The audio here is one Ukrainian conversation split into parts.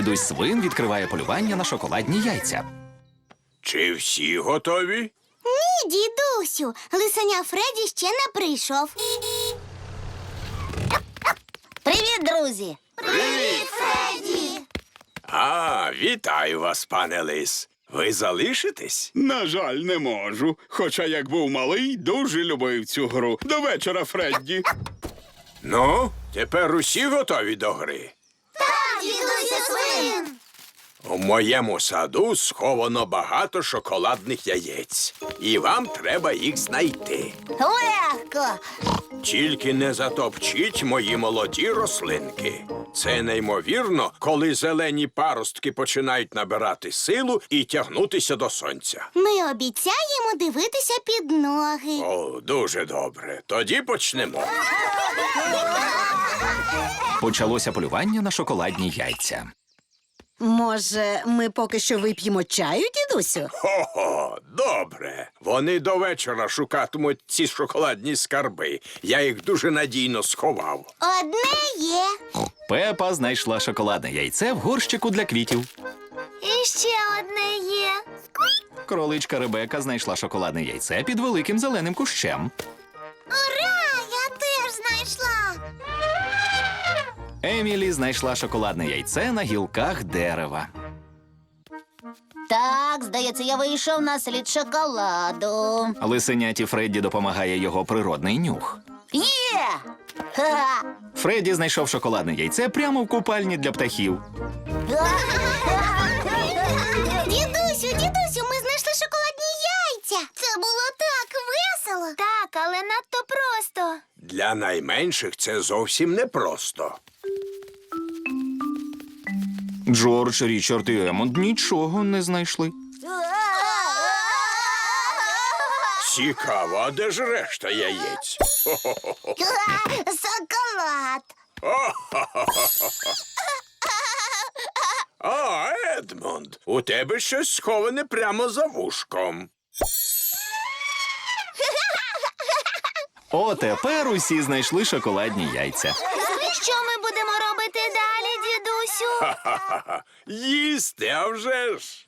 Дідусь свин відкриває полювання на шоколадні яйця. Чи всі готові? Ні, дідусю, лисеня Фредді ще не прийшов. Привіт, друзі. Привіт, Фредді. А, вітаю вас, пане лис. Ви залишитесь? На жаль, не можу. Хоча як був малий, дуже любив цю гру. До вечора, Фредді. Ну, тепер усі готові до гри. Свин. У моєму саду сховано багато шоколадних яєць, і вам треба їх знайти. Легко. Тільки не затопчіть мої молоді рослинки. Це неймовірно, коли зелені паростки починають набирати силу і тягнутися до сонця. Ми обіцяємо дивитися під ноги. О, дуже добре. Тоді почнемо. Почалося полювання на шоколадні яйця. Може, ми поки що вип'ємо чаю, дідусю? Хо-хо, добре. Вони до вечора шукатимуть ці шоколадні скарби. Я їх дуже надійно сховав. Одне є. Пепа знайшла шоколадне яйце в горщику для квітів. І ще одне є. Кроличка Ребека знайшла шоколадне яйце під великим зеленим кущем. Емілі знайшла шоколадне яйце на гілках дерева. Так, здається, я вийшов на слід шоколаду. Лисеняті Фредді допомагає його природний нюх. Є! Ха! Фредді знайшов шоколадне яйце прямо в купальні для птахів. Дідусю, дідусю, ми знайшли шоколадні яйця. Це було так весело. Так, але надто просто. Для найменших це зовсім непросто. Джордж, Річард і Емонд нічого не знайшли. Цікаво, а де ж решта яєць? Шоколад. А, Едмонд, у тебе щось сховане прямо за вушком. О, тепер усі знайшли шоколадні яйця. Ха-ха-ха. Їсти, а вже ж.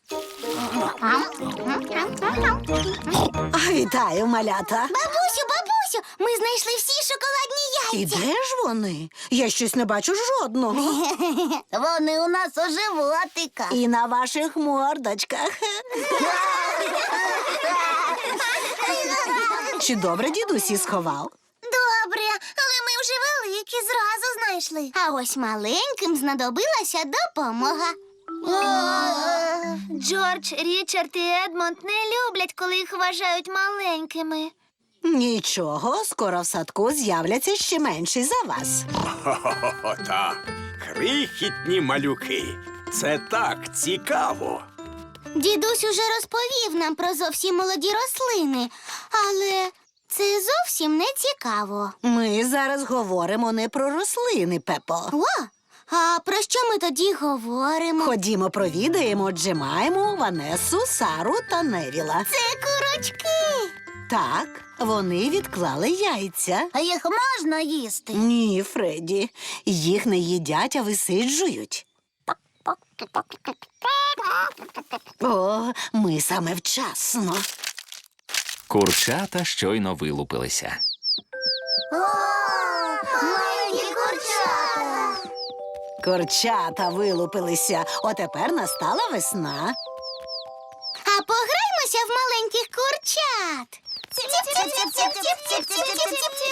Вітаю, малята. Бабусю, бабусю, ми знайшли всі шоколадні І яйця. де ж вони? Я щось не бачу жодного. Вони у нас у животиках. І на ваших мордочках. Чи добре дідусі сховав? Знайшли. А ось маленьким знадобилася допомога. Джордж, Річард і Едмонд не люблять, коли їх вважають маленькими. Нічого, скоро в садку з'являться ще менші за вас. Хо-хо-хо. Крихітні малюки. Це так цікаво. Дідусь уже розповів нам про зовсім молоді рослини, але це зовсім не цікаво. Ми зараз говоримо не про рослини, Пепо. О, а про що ми тоді говоримо? Ходімо, провідаємо Джемайму, Ванесу, Сару та Невіла. Це курочки. Так, вони відклали яйця. А їх можна їсти? Ні, Фредді, їх не їдять, а висиджують. О, ми саме вчасно. Курчата щойно вилупилися. Маленькі курчата. Курчата вилупилися. Отепер настала весна. А пограймося в маленьких курчат.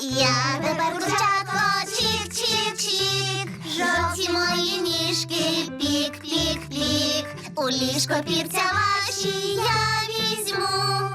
Я тепер курчатко, чік-чік-чік. Жовті мої ніжки, пік-пік-пік. У ліжко пірця ваші я візьму.